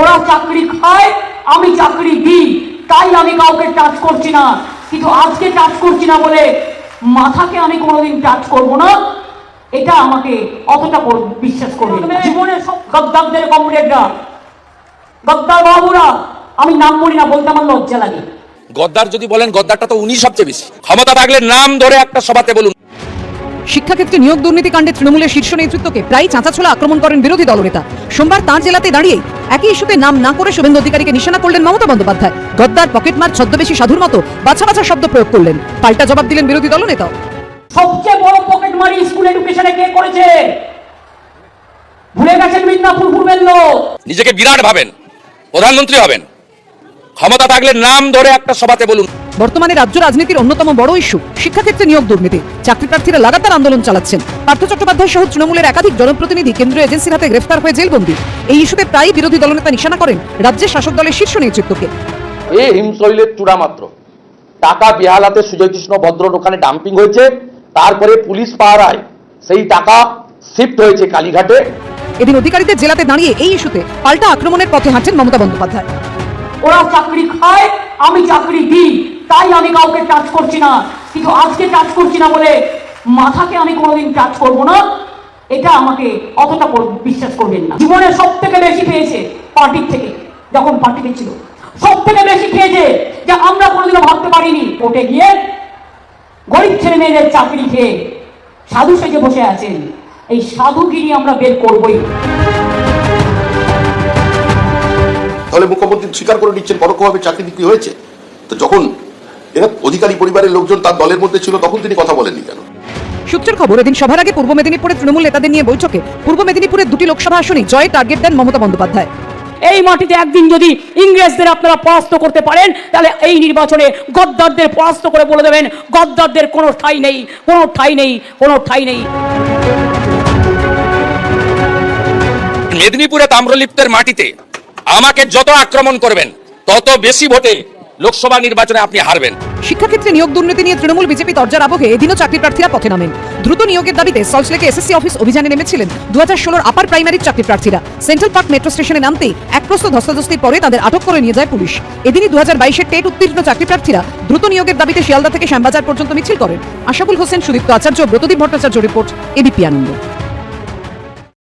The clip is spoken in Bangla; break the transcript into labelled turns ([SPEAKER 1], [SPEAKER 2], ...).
[SPEAKER 1] ওরা চাকরি খায় আমি চাকরি দিই। তাই আমি কাউকে টাচ করছি না। কিন্তু আজকে টাচ করছি না বলে মাথাকে আমি কোনোদিন টাচ করব না। এটা আমাকে অতটা বিশ্বাস করবে জীবনের সব গদ্দারদের কমরেডরা গদ্দার বাবুরা আমি নাম বলি না বলতে আমার লজ্জা লাগে।
[SPEAKER 2] গদ্দার যদি বলেন গদ্দারটা তো উনি সবচেয়ে বেশি। ক্ষমতা থাকলে নাম ধরে একটা সভাতে বলুন।
[SPEAKER 3] শিক্ষাক্ষেত্রে নিয়োগ দুর্নীতিকাণ্ডে তৃণমূলের শীর্ষ নেতৃত্বকে প্রায় চাঁচাছোলা আক্রমণ করেন বিরোধী দলনেতা। সোমবার তাঁর জেলাতে দাঁড়িয়ে একই ইস্যুতে নাম না করে শুভেন্দু অধিকারীকে নিশানা করলেন মমতা বন্দ্যোপাধ্যায়। গদ্দার পকেটমার ছদ্মবেশী সাধুর মতো বাছা বাছা শব্দ প্রয়োগ করলেন। পাল্টা জবাব দিলেন বিরোধী দলনেতা
[SPEAKER 1] সবচেয়ে বড় পকেটমারি স্কুল এডুকেশনে কে করেছে? ভুলে গেছেন মিদনাপুর পূর্বের লোক।
[SPEAKER 2] নিজেকে বিরাট ভাবেন প্রধানমন্ত্রী হবেন। ক্ষমতা থাকলে নাম ধরে একটা সভাতে বলুন।
[SPEAKER 3] বর্তমানে রাজ্য রাজনীতির অন্যতম বড় ইস্যু শিক্ষাক্ষেত্রে নিয়োগ দুর্নীতি। চাকরি প্রার্থীরা লাগাতার আন্দোলন চালাচ্ছেন। পার্থ চট্টোপাধ্যায় সহ তৃণমূলের একাধিক জনপ্রতিনিধি কেন্দ্রীয় এজেন্সির হাতে গ্রেফতার হয়ে জেলবন্দি এই ইস্যুতে প্রায়ই বিরোধী দলনেতা নিশানা করেন রাজ্যের শাসক দলের শীর্ষ নেতৃত্বকে
[SPEAKER 4] এ হিমশৈলের চূড়া মাত্র। টাকা বেহালাতে সুজয় কৃষ্ণ ভদ্রর ওখানে ডাম্পিং হয়েছে তারপরে পুলিশ পাহারায় সেই টাকা শিফট হয়েছে কালীঘাটে।
[SPEAKER 3] এদিন অধিকারীদের জেলাতে দাঁড়িয়ে এই ইস্যুতে পাল্টা আক্রমণের পথে হাঁটেন মমতা বন্দ্যোপাধ্যায়।
[SPEAKER 1] ওরা চাকরি খায় আমি চাকরি দিই। তাই আমি কাউকে টাচ করছি না। কিন্তু আজকে টাচ করছি না বলে মাথাকে আমি কোনোদিন টাচ করব না। এটা আমাকে অতটা বিশ্বাস করবেন না। জীবনে সব থেকে বেশি পেয়েছে পার্টির থেকে, যখন পার্টিতে ছিল সব থেকে বেশি খেয়েছে যে আমরা কোনোদিনও ভাবতে পারিনি কোর্টে গিয়ে গরিব ছেলে মেয়েদের চাকরি খেয়ে সাধু সেজে বসে আছেন। এই সাধুগিরি আমরা বের করবই।
[SPEAKER 5] তাহলে মুখ্যমন্ত্রী স্বীকার করে নিচ্ছেন, পরোক্ষভাবে চাকরি বিক্রি হয়েছে। তো যখন এরা অধিকারী পরিবারের লোকজন তার দলের মধ্যে ছিল তখন তিনি কথা বলেননি কেন?
[SPEAKER 3] সূত্রের খবর এদিন সভার আগে পূর্ব মেদিনীপুরে তৃণমূল নেতাদের নিয়ে বৈঠকে পূর্ব মেদিনীপুরের দুটি লোকসভা আসনে জয়ের টার্গেট দেন মমতা বন্দ্যোপাধ্যায়।
[SPEAKER 1] এই মাটিতে একদিন যদি ইংরেজদের আপনারা পরাস্ত করতে পারেন তাহলে এই নির্বাচনে গদ্দারদের পরাস্ত করে বলে দেবেন গদ্দারদের কোনো ঠাই নেই কোনো ঠাঁই নেই কোনো ঠাই নেই।
[SPEAKER 2] মেদিনীপুরে তাম্রলিপ্তের মাটিতে আমাকে যত আক্রমণ করবেন তত বেশি ভোটে লোকসভা নির্বাচনে আপনি হারবেন।
[SPEAKER 3] শিক্ষাক্ষেত্রে নিয়োগ দুর্নীতি নিয়ে তৃণমূল বিজেপি তর্জার আবহে এদিনও চাকরি প্রার্থীরা পথে নামেন। দ্রুত নিয়োগের দাবিতে সল্টলেকে এসএসসি অফিস অভিযানে নেমেছিলেন দু হাজার ষোলোর আপার প্রাইমারির চাকরি প্রার্থীরা। সেন্ট্রাল পার্ক মেট্রো স্টেশনে নামতেই এক প্রস্ত ধস্তাধস্তির পরে তাদের আটক করে নিয়ে যায় পুলিশ। এদিনই দু হাজার বাইশের টেট উত্তীর্ণ চাকরি প্রার্থীরা দ্রুত নিয়োগের দাবিতে শিয়ালদা থেকে শ্যামবাজার পর্যন্ত মিছিল করেন। Ashabul Hossain, Sudipta Acharya, Bratadip Bhattacharya report, ABP Ananda.